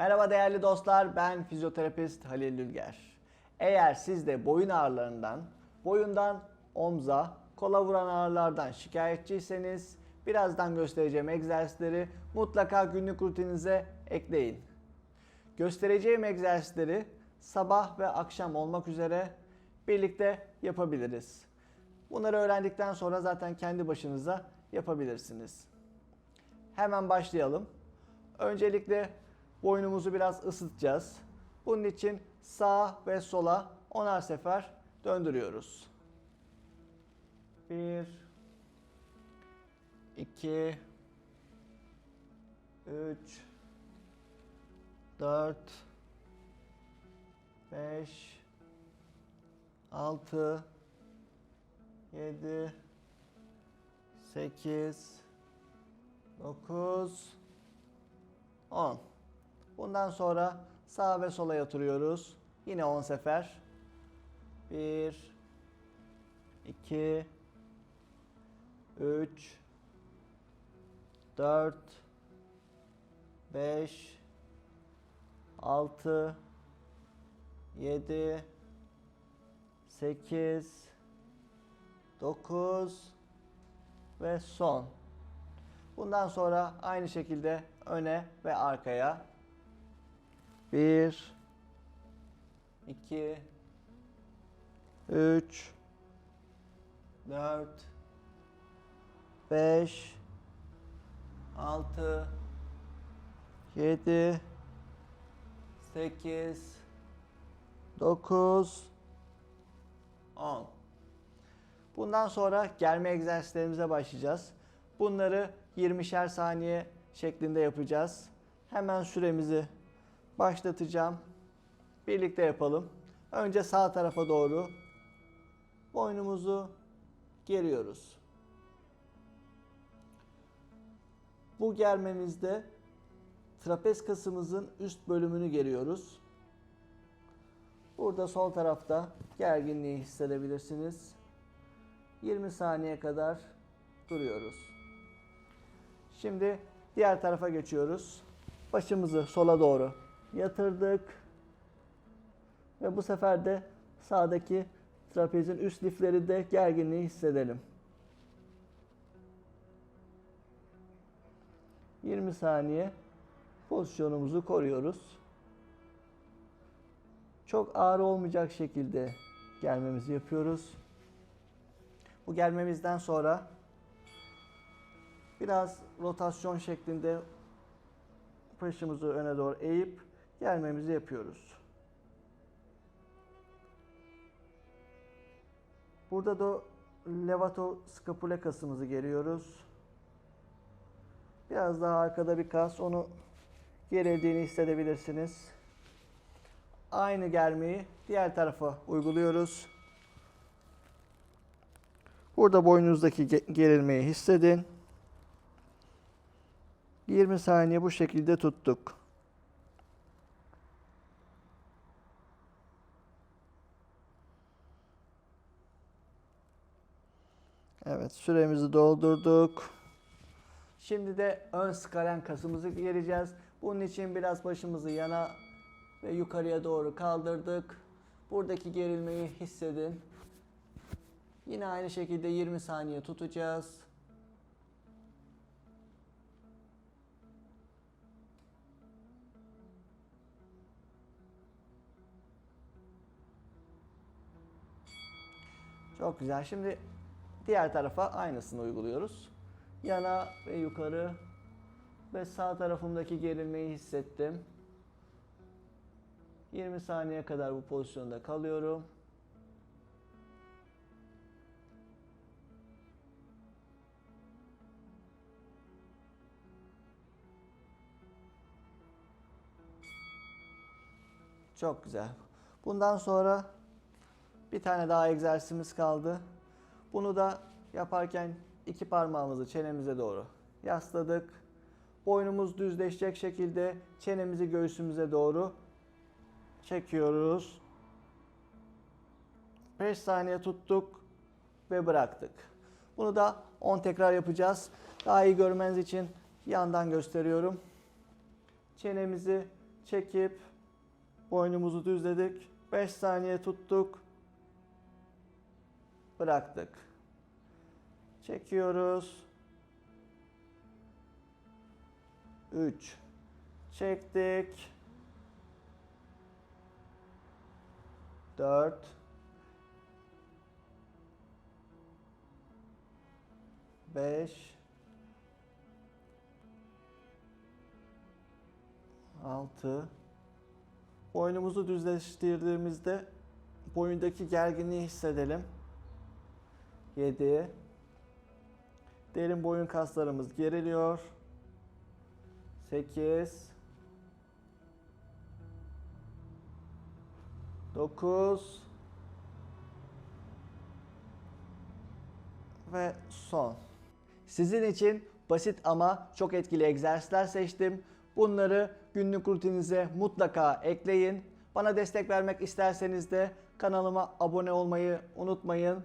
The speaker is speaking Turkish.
Merhaba değerli dostlar, ben fizyoterapist Halil Dülger. Eğer siz de boyun ağrılarından, boyundan omza, kola vuran ağrılardan şikayetçiyseniz birazdan göstereceğim egzersizleri mutlaka günlük rutininize ekleyin. Göstereceğim egzersizleri sabah ve akşam olmak üzere birlikte yapabiliriz. Bunları öğrendikten sonra zaten kendi başınıza yapabilirsiniz. Hemen başlayalım. Öncelikle boynumuzu biraz ısıtacağız. Bunun için sağ ve sola onar sefer döndürüyoruz. 1 2 3 4 5 6 7 8 9 10 Bundan sonra sağa ve sola yatırıyoruz. Yine 10 sefer. 1 2 3 4 5 6 7 8 9 ve son. Bundan sonra aynı şekilde öne ve arkaya 1 2 3 4 5 6 7 8 9 10 Bundan sonra germe egzersizlerimize başlayacağız. Bunları 20'şer saniye şeklinde yapacağız. Hemen süremizi başlatacağım. Birlikte yapalım. Önce sağ tarafa doğru boynumuzu geriyoruz. Bu germemizde trapez kasımızın üst bölümünü geriyoruz. Burada sol tarafta gerginliği hissedebilirsiniz. 20 saniye kadar duruyoruz. Şimdi diğer tarafa geçiyoruz. Başımızı sola doğru yatırdık. Ve bu sefer de sağdaki trapezin üst liflerinde gerginliği hissedelim. 20 saniye pozisyonumuzu koruyoruz. Çok ağır olmayacak şekilde gelmemizi yapıyoruz. Bu gelmemizden sonra biraz rotasyon şeklinde başımızı öne doğru eğip gelmemizi yapıyoruz. Burada da levato skapula kasımızı geriyoruz. Biraz daha arkada bir kas, onu gerildiğini hissedebilirsiniz. Aynı germeyi diğer tarafa uyguluyoruz. Burada boynunuzdaki ge- gerilmeyi hissedin. 20 saniye bu şekilde tuttuk. Evet, süremizi doldurduk. Şimdi de ön skalen kasımızı gereceğiz. Bunun için biraz başımızı yana ve yukarıya doğru kaldırdık. Buradaki gerilmeyi hissedin. Yine aynı şekilde 20 saniye tutacağız. Çok güzel. Şimdi diğer tarafa aynısını uyguluyoruz. Yana ve yukarı ve sağ tarafımdaki gerilmeyi hissettim. 20 saniye kadar bu pozisyonda kalıyorum. Çok güzel. Bundan sonra bir tane daha egzersizimiz kaldı. Bunu da yaparken iki parmağımızı çenemize doğru yasladık. Boynumuz düzleşecek şekilde çenemizi göğsümüze doğru çekiyoruz. 5 saniye tuttuk ve bıraktık. Bunu da 10 tekrar yapacağız. Daha iyi görmeniz için yandan gösteriyorum. Çenemizi çekip boynumuzu düzledik. 5 saniye tuttuk. Bıraktık. Çekiyoruz. 3 çektik. 4 5 6 Boynumuzu düzleştirdiğimizde boyundaki gerginliği hissedelim. 7 Derin boyun kaslarımız geriliyor. 8 9 ve son. Sizin için basit ama çok etkili egzersizler seçtim. Bunları günlük rutininize mutlaka ekleyin. Bana destek vermek isterseniz de kanalıma abone olmayı unutmayın.